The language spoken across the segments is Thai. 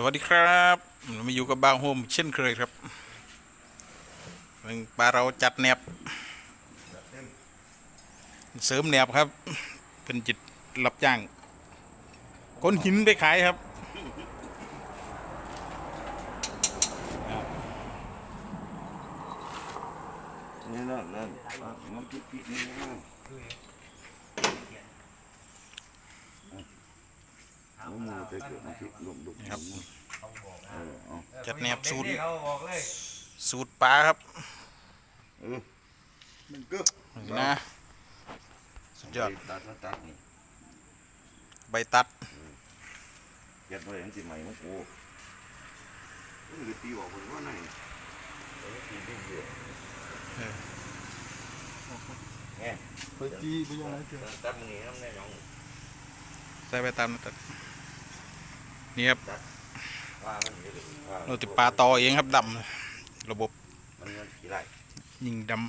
สวัสดีครับมาอยู่กับบางโฮมเช่นเคยครับเป็นปลาเราจัดแนบเสริมแนบครับ เป็นจิตรับจ้างก้นหินไปขายครับ นี่นั่นนั่นนปิดปิดนี่ปิดลุมลุม ครับเออเอาจัดแนบสูตรเขาบอกเลยสูตรปลาครับเออมันก็นี่นะสุดยอดตัดตัดตัดนี่ใบตัดยัดไว้อันที่ใหม่มันโอ้มันก็ตีออกคนว่าไหนเออตีดิ้นเยอะแง่ไปตีไปยังไงเถอะตัดมือนี่น้ำแน่ยองใส่ใบตัดมาตัด นี่ครับว่ามันเยอะว่าเราติดปลาตอเองครับดำระบบมันเงินกี่ไรยิงดำ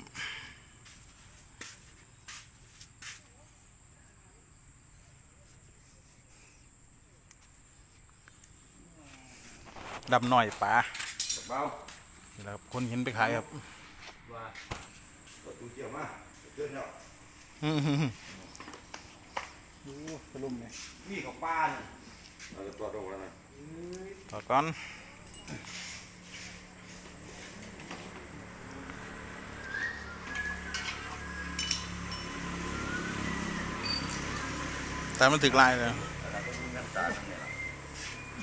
ดำหน่อยปลาเบานี่แหละครับคนเห็นไปขายครับว่าประตูเกี่ยวมาเกินแล้วอื้อหือดูกระลุ่มเนี่ยนี่ของป้าเนี่ย เราจะตัวตรงแล้วนะต่อก่อนแต่มันถึกลายเลยเราก็มีน้ำตาลเนี่ย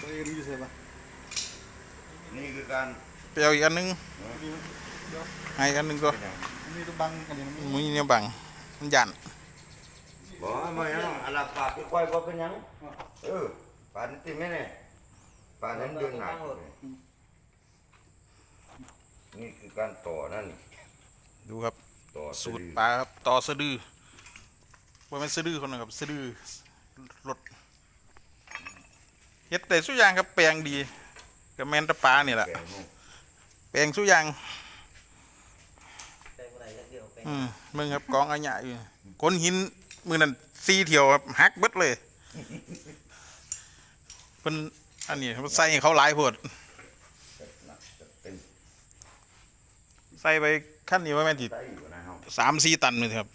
ตัวเองอยู่ใช่ปะนี่คือการไปเอาอีกอันหนึงนี่ให้อีกอันหนึงก็เป็นอย่างนี่ต้องบังอันนี้มันมุ้ยเนี่ยบังมันยันบอกว่าไม่ยังอะไรปากไปควายบ่เป็นหยังเออ ปานติไม่แน่ปานนั้นเดินหนักนี่คือการต่อนั่น ดูครับ ต่อสูตรปลาครับ ต่อสะดือว่าเป็นสะดือคนนะครับ สะดือรถเฮ็ดแต่สุกอย่างครับแปลงดีกับแมนแตะปลานี่แหละแปลงนู่นแปลงสุกอย่างแต่คนไหนเดียวเป็นอืมมึงครับกองอาญะอยู่ก้นหินมือนั่นซีเที่ยวครับหักเบิดเลย เป็นอันนี้มันใส่ให้เขาหลายโพดจัดหนักจัดเต็มใส่ไปขั้นนี้ว่าแม่นติได้อยู่นะเฮาสามสี่ตันเลยครับ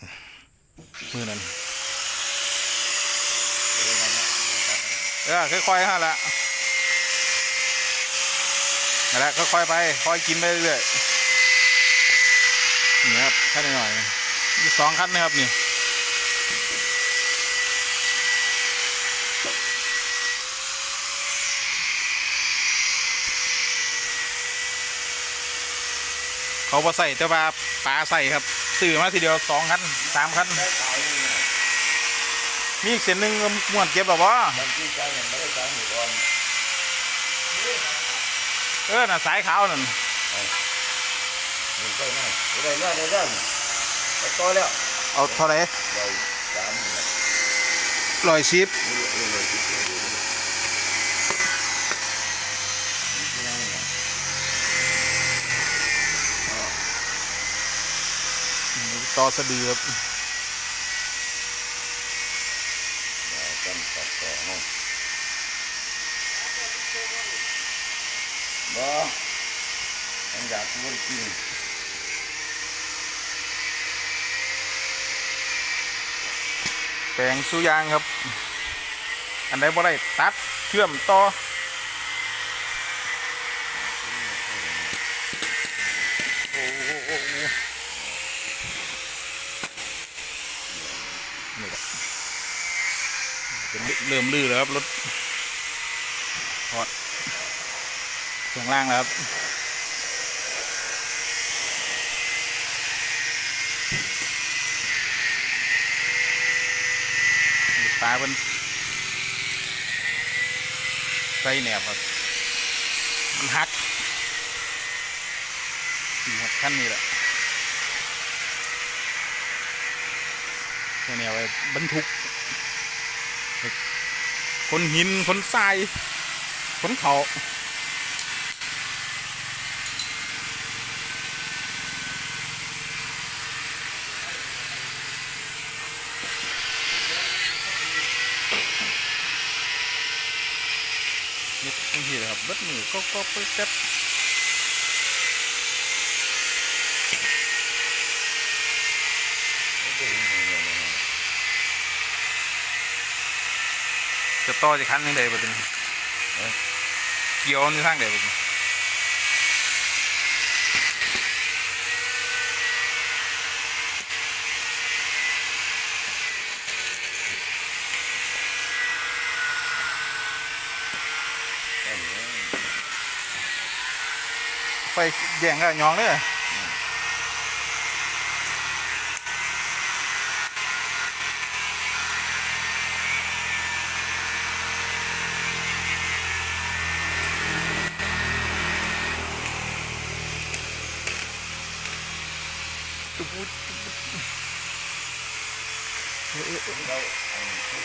มือนั้นเดี๋ยวมันนะเออค่อยๆฮะละนั่นแหละค่อยๆไปค่อยกินไปเรื่อยๆนี่ครับขั้นหน่อยๆมีสองขั้นนะครับนี่ เขาพอใส่แต่ว่าปลาใส่ครับซื้อมาทีเดียวสองคันสามคันมีอีกเส้นหนึ่งม้วนเก็บหรอวะบางทีใช้ยังไม่ได้ใช้หมูอ่อนเออน่ะสายขาวนั่นมันก็ง่ายได้แล้วได้แล้วไปต่อแล้วเอาเท่าไหร่เราสามนี่แหละร้อยสิบ นี่เลยเลยที่ที่ดูนี่ ต่ อสะดือครับเรากันตัดต่อเนาะบ่มันอยากกินกินแปลงสุยางครับ อันใดบ่ได้ตัดเชื่อมต่อโอ้โหโอ้โหนี่แหละ เริ่มลื่นแล้วครับรถถอดเครื่องล่างแล้วครับปลาเป็นใส่แหนบครับมันหักนี่ครับขั้นนี้แหละใส่แหนบไว้บรรทุก คนหินคนทรายคนเขาเฮ็ดจังซี่แหละครับบัดมือก็ก็เปแก๊บ จะต่อจะคั้นยังไงบัดนี้เกี่ยวนอยู่ทางใดบัดนี้ไปแย่งกับยองเลย ตุ๊บตุ๊บตุ๊บเอ๊ะเอ๊ะเอ๊ะเราเอาผู้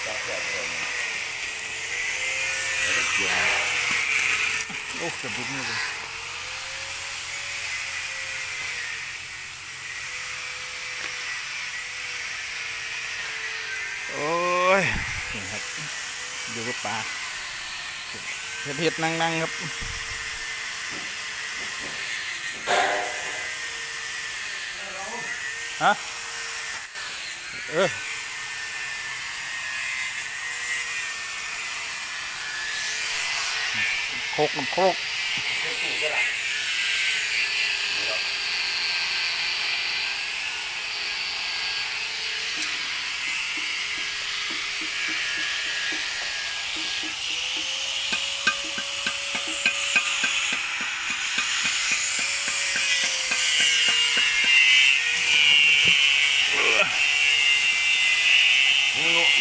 ฮะ เออโคกน้ำโคก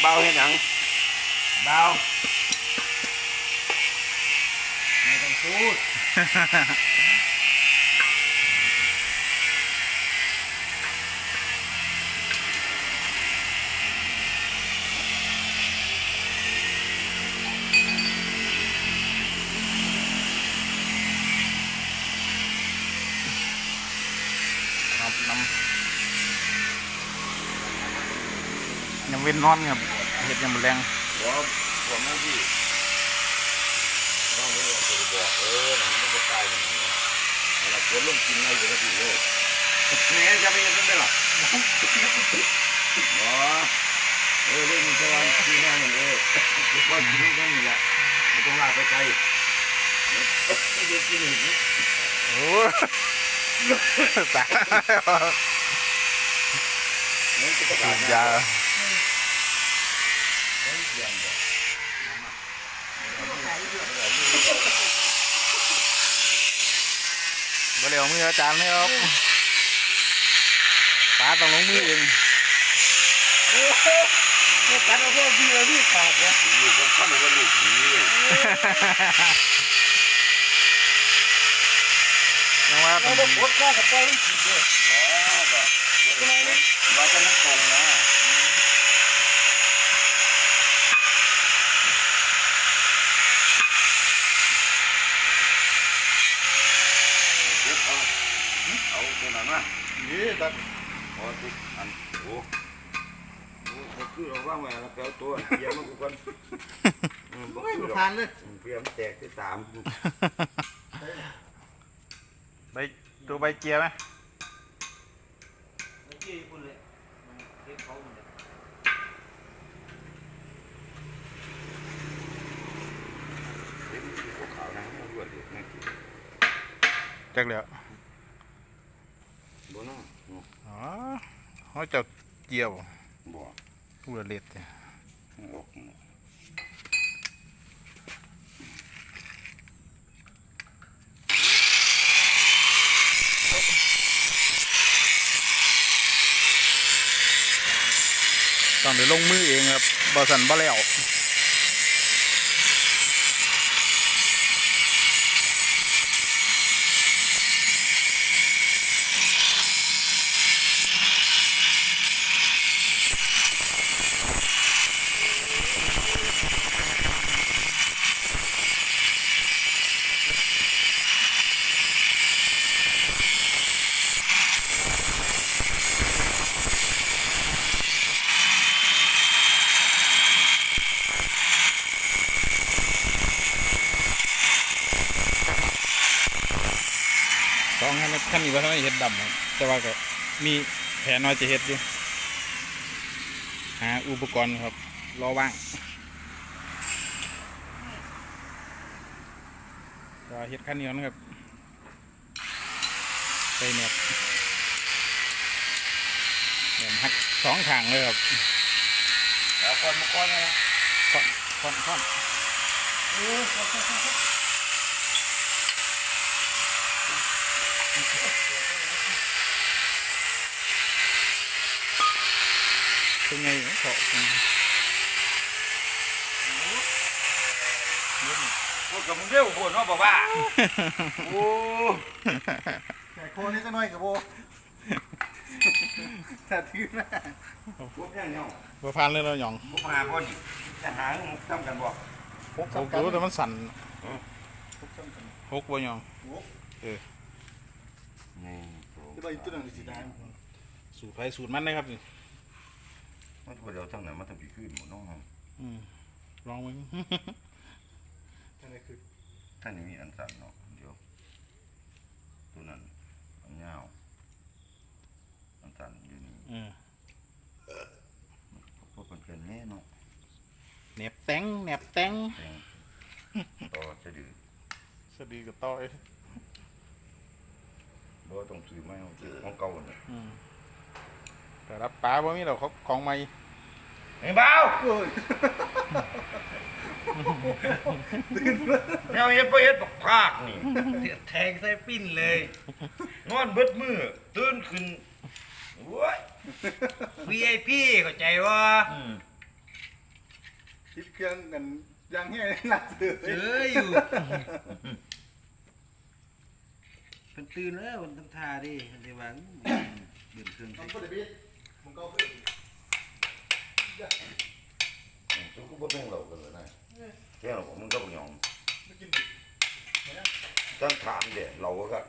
เบาเห็นยัง ดาวไม่ต้องพูดน้ำน้ำยังเว้นนอนครับเห็ดยังมันแรงว่าผมนั่นที่ต้องไม่ว่าจะบอกเออหนังมันจะตายหนังนี่ยเราควรลงกินในปกติเลยแม่จะไปยังไงล่ะอ๋อเออเรื่องนี้จะวางที่แน่นเออจะคอยกินกันนี่แหละไม่ต้องลากไปไกลไม่ได้กินอีกโอ้ยตายนี่จะประกาสูศบยา บ่เร็วมืออาจารย์เลยครับปลาต้องลงมือเองกัดเอาพวกพี่เลยพี่ขาดเนี่ยลูกก็เข้ามาว่าลูกผีเลยยังว่าเอาต้องบกดก้ากับไปมันผิดเลยแล้วก็ว่าจะไม่ตรงนะเก็บเอาเอาตัวนั้น มานี่ตัดพอทุกอันโอ้โหก็คือเราว่างไว้แล้วแปลตัวเพียงมันกูก่อนอืมบ่ไม่คือหรอกผ่านเลยเพียงแตกที่สามใบตัวใบเจียไหมเห็นพวกขาวนะมันรวดเดียวนั่นคือจักเหลียว บ่น่าอ๋อเขาเจ้าเจียวบ่ผู้ละเล็ดเนี่ยออกต้องเดี๋ยวลงมือเองครับบอสันบ่แล้ว เขั้นนี้ว่าทำไมเฮ็ดดำครับ แต่ว่าก็มีแผนว่าจะเฮ็ดอยู่ หาอุปกรณ์ครับ รอว่างก็เฮ็ดขั้นนี้ก่อนครับใส่เน็ตเน็ตหักสองทางเลยครับเอาคนมาก้อนนะค่อนค่อนค่อน เป็นไงเกาะเป็นไงพูดกับมึงเร็วคนว่าบอกว่าโอ้แต่โคนี่จะน้อยกับโบแต่ถือหน้าพวกแค่เนี้ยบ่ผ่านเลยเราะหยองพวกมาคนจะหามุกทำกันบ่พกโอ้สำคัญโหแต่มันสั่นพกสำคัญหกบ่หยองนี่ที่ว่าอีกตัวหนึงสิได้สูตรไผสูตรมันเลยครับนี่ มันตัวเดียวทั้งนั้นมันต้องปีขึ้นหมดน้องอืมลองมึงอันนี้คือท่านนี้มีอันสั่นเนาะเดี๋ยวตัวนั้นอันยาวอันสั่นอยู่นี่เออพวกมันเป็นแน่เนาะแหนบแตงแหนบแตงแตงต่อจะดื้อสวัสดีกับต้อยบ่ต้องซื้อไม้ของซื้อของเก่าเนี่ยอืม แต่รับปลาบ่มีดอกของใหม่ไอ้บ้าวโอ้ยแนวเฮ็ดบ่เฮ็ดบักภาคนี่แทงใส่ปิ้นเลย นอนเบิดมือตื่นขึ้นโอ้ย VIP เข้าใจว่าอืมทิปเครื่องกันยางแห้งหนักเสือเจออยู่เป็นตื่นแล้วมันทำท่าดิมันจะวางเดือดเครื่อง น้ใส่องก็ได้พี่มึงก็ขึ้นจุกบ่เป็นเรากัน